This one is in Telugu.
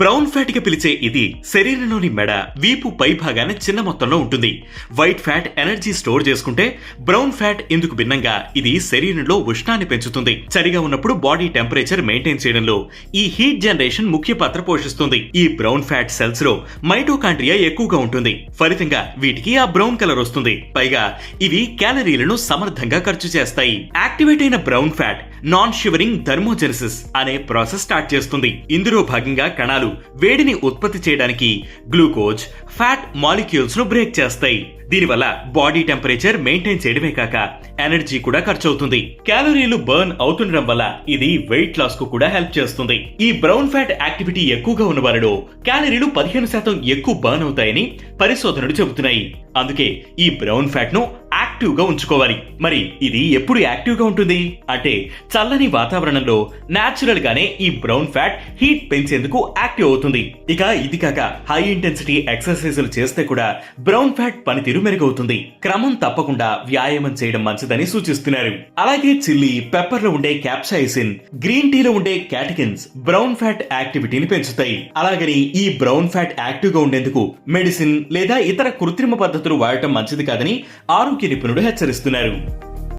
బ్రౌన్ ఫ్యాట్గా పిలిచే ఇది శరీరంలోని మెడ వీపు పై భాగాన చిన్న మొత్తంలో ఉంటుంది. వైట్ ఫ్యాట్ ఎనర్జీ స్టోర్ చేసుకుంటే బ్రౌన్ ఫ్యాట్ ఇందుకు భిన్నంగా ఇది శరీరంలో ఉష్ణాన్ని పెంచుతుంది. చలిగా ఉన్నప్పుడు బాడీ టెంపరేచర్ మెయింటైన్ చేయడంలో ఈ హీట్ జనరేషన్ ముఖ్య పాత్ర పోషిస్తుంది. ఈ బ్రౌన్ ఫ్యాట్ సెల్స్లో మైటోకాండ్రియా ఎక్కువగా ఉంటుంది. ఫలితంగా వీటికి ఆ బ్రౌన్ కలర్ వస్తుంది. పైగా ఇవి క్యాలరీలను సమర్థంగా ఖర్చు చేస్తాయి. యాక్టివేట్ అయిన brown fat non shivering thermogenesis అనే ప్రాసెస్ స్టార్ట్ చేస్తుంది. ఇందులో భాగంగా కణాలు వేడిని ఉత్పత్తి చేయడానికి గ్లూకోజ్ ఫ్యాట్ మాలిక్యూల్స్ను బ్రేక్ చేస్తాయి. దీనివల్ల బాడీ టెంపరేచర్ మెయింటైన్ చేయడమే కాక ఎనర్జీ కూడా ఖర్చు అవుతుంది క్యాలరీలు బర్న్ అవుతుండడం వల్ల ఇది వెయిట్ లాస్కు కూడా హెల్ప్ చేస్తుంది. ఈ బ్రౌన్ ఫ్యాట్ యాక్టివిటీ ఎక్కువగా ఉన్న వారిలో క్యాలరీలు పదిహేను శాతం ఎక్కువ బర్న్ అవుతాయని పరిశోధనలు చెబుతున్నాయి. అందుకే ఈ బ్రౌన్ ఫ్యాట్ను యాక్టివ్గా ఉంచుకోవాలి. మరి ఇది ఎప్పుడు యాక్టివ్గా ఉంటుంది? అంటే చల్లని వాతావరణంలో నాచురల్ గానే ఈ బ్రౌన్ ఫ్యాట్ హీట్ పెంచేందుకు యాక్టివ్ అవుతుంది. ఇక ఇది కాక హై ఇంటెన్సిటీ ఎక్సర్సైజులు చేస్తే కూడా బ్రౌన్ ఫ్యాట్ పనితీరు మెరుగవుతుంది. క్రమం తప్పకుండా వ్యాయామం చేయడం మంచిదని సూచిస్తున్నారు. అలాగే చిల్లీ పెప్పర్లో ఉండే క్యాప్సైసిన్ గ్రీన్ టీలో ఉండే క్యాటికిన్స్ బ్రౌన్ ఫ్యాట్ యాక్టివిటీని పెంచుతాయి. అలాగని ఈ బ్రౌన్ ఫ్యాట్ యాక్టివ్గా ఉండేందుకు మెడిసిన్ లేదా ఇతర కృత్రిమ పద్ధతులు వాడటం మంచిది కాదని ఆరోగ్య నిపుణుడు హెచ్చరిస్తున్నారు.